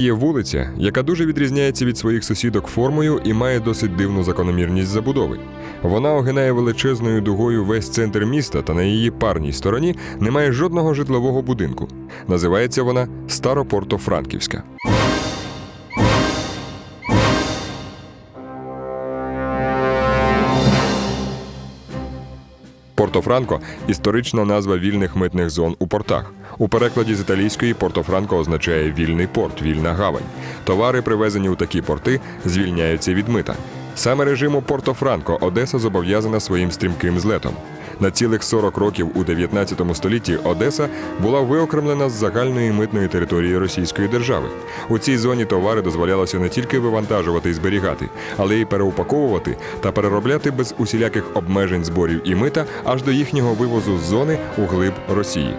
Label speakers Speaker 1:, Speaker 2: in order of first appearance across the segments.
Speaker 1: Є вулиця, яка дуже відрізняється від своїх сусідок формою і має досить дивну закономірність забудови. Вона огинає величезною дугою весь центр міста, та на її парній стороні немає жодного житлового будинку. Називається вона Старопорто-Франківська. Порто-Франко історична назва вільних митних зон у портах. У перекладі з італійської Порто-Франко означає вільний порт, вільна гавань. Товари, привезені у такі порти, звільняються від мита. Саме режиму Порто-Франко Одеса зобов'язана своїм стрімким злетом. На цілих 40 років у 19 столітті Одеса була виокремлена з загальної митної території Російської держави. У цій зоні товари дозволялося не тільки вивантажувати і зберігати, але й переупаковувати та переробляти без усіляких обмежень зборів і мита аж до їхнього вивозу з зони у глиб Росії.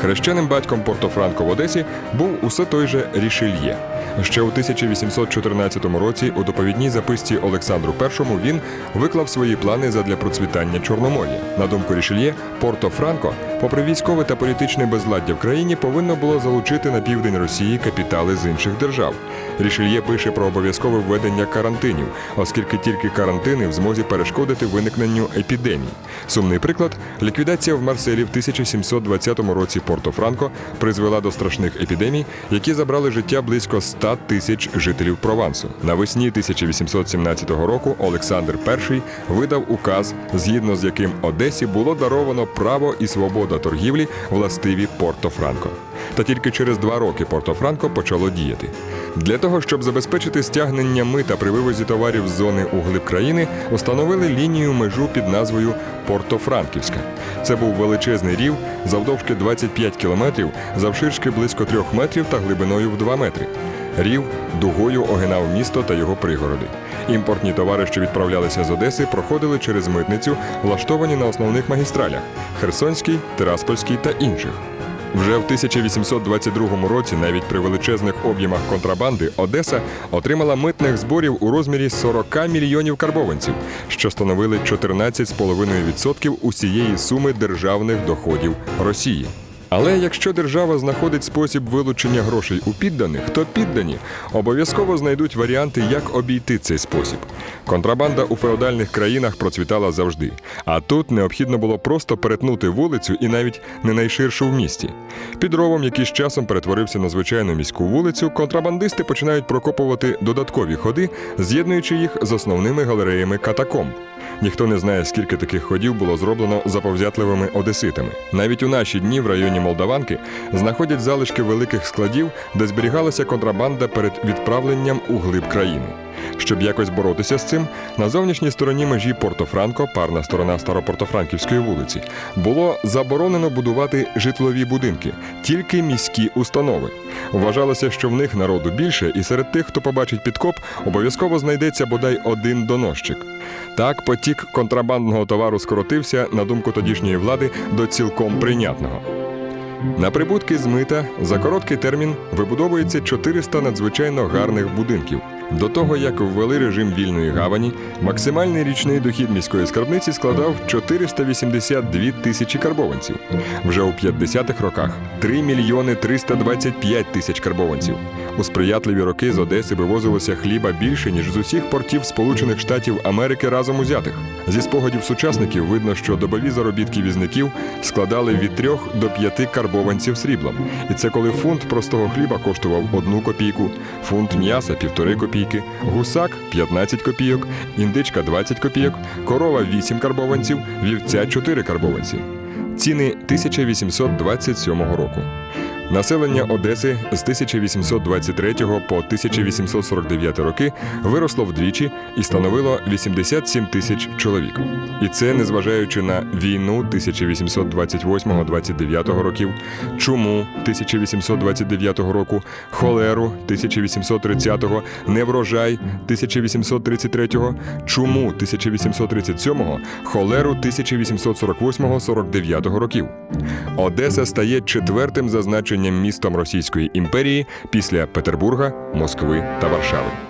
Speaker 1: Хрещеним батьком Порто-Франко в Одесі був усе той же Рішельє. Ще у 1814 році у доповідній записці Олександру І він виклав свої плани задля процвітання Чорномор'я. На думку Рішельє, Порто-Франко, попри військове та політичне безладдя в країні, повинно було залучити на південь Росії капітали з інших держав. Рішельє пише про обов'язкове введення карантинів, оскільки тільки карантини в змозі перешкодити виникненню епідемій. Сумний приклад ліквідація в Марселі в 1720 році Порто-Франко призвела до страшних епідемій, які забрали життя близько 100 тисяч жителів Провансу. Навесні 1817 року Олександр І видав указ, згідно з яким Одесі було даровано право і свобода торгівлі властиві Порто-Франко. Та тільки через два роки Порто-Франко почало діяти. Для того, щоб забезпечити стягнення мита при вивозі товарів з зони у глиб країни, установили лінію межу під назвою Порто-Франківська. Це був величезний рів завдовжки 25 кілометрів, завширшки близько трьох метрів та глибиною в 2 метри. Рів дугою огинав місто та його пригороди. Імпортні товари, що відправлялися з Одеси, проходили через митницю, влаштовані на основних магістралях Херсонській, Тираспольській та інших. Вже в 1822 році, навіть при величезних об'ємах контрабанди, Одеса отримала митних зборів у розмірі 40 мільйонів карбованців, що становили 14,5% усієї суми державних доходів Росії. Але якщо держава знаходить спосіб вилучення грошей у підданих, то піддані обов'язково знайдуть варіанти, як обійти цей спосіб. Контрабанда у феодальних країнах процвітала завжди, а тут необхідно було просто перетнути вулицю і навіть не найширшу в місті. Під ровом, який з часом перетворився на звичайну міську вулицю, контрабандисти починають прокопувати додаткові ходи, з'єднуючи їх з основними галереями катакомб. Ніхто не знає, скільки таких ходів було зроблено заповзятливими одеситами. Навіть у наші дні в районі Молдаванки знаходять залишки великих складів, де зберігалася контрабанда перед відправленням у глиб країни. Щоб якось боротися з цим, на зовнішній стороні межі Порто-Франко, парна сторона Старопортофранківської вулиці, було заборонено будувати житлові будинки, тільки міські установи. Вважалося, що в них народу більше, і серед тих, хто побачить підкоп, обов'язково знайдеться бодай один доносчик. Так, потік контрабандного товару скоротився, на думку тодішньої влади, до цілком прийнятного. На прибутки з мита за короткий термін вибудовується 400 надзвичайно гарних будинків. До того, як ввели режим вільної гавані, максимальний річний дохід міської скарбниці складав 482 тисячі карбованців. Вже у 50-х роках 3 мільйони 325 тисяч карбованців. У сприятливі роки з Одеси вивозилося хліба більше, ніж з усіх портів Сполучених Штатів Америки разом узятих. Зі спогадів сучасників видно, що добові заробітки візників складали від 3 до 5 карбованців сріблом. І це коли фунт простого хліба коштував 1 копійку, фунт м'яса півтори копійки, гусак 15 копійок, індичка 20 копійок, корова 8 карбованців, вівця 4 карбованці. Ціни 1827 року. Населення Одеси з 1823 по 1849 роки виросло вдвічі і становило 87 тисяч чоловік. І це незважаючи на війну 1828-29 років, чуму 1829 року, холеру 1830-го, неврожай 1833-го, чуму 1837-го, холеру 1848-49 років. Одеса стає четвертим за значенням містом Російської імперії після Петербурга, Москви та Варшави.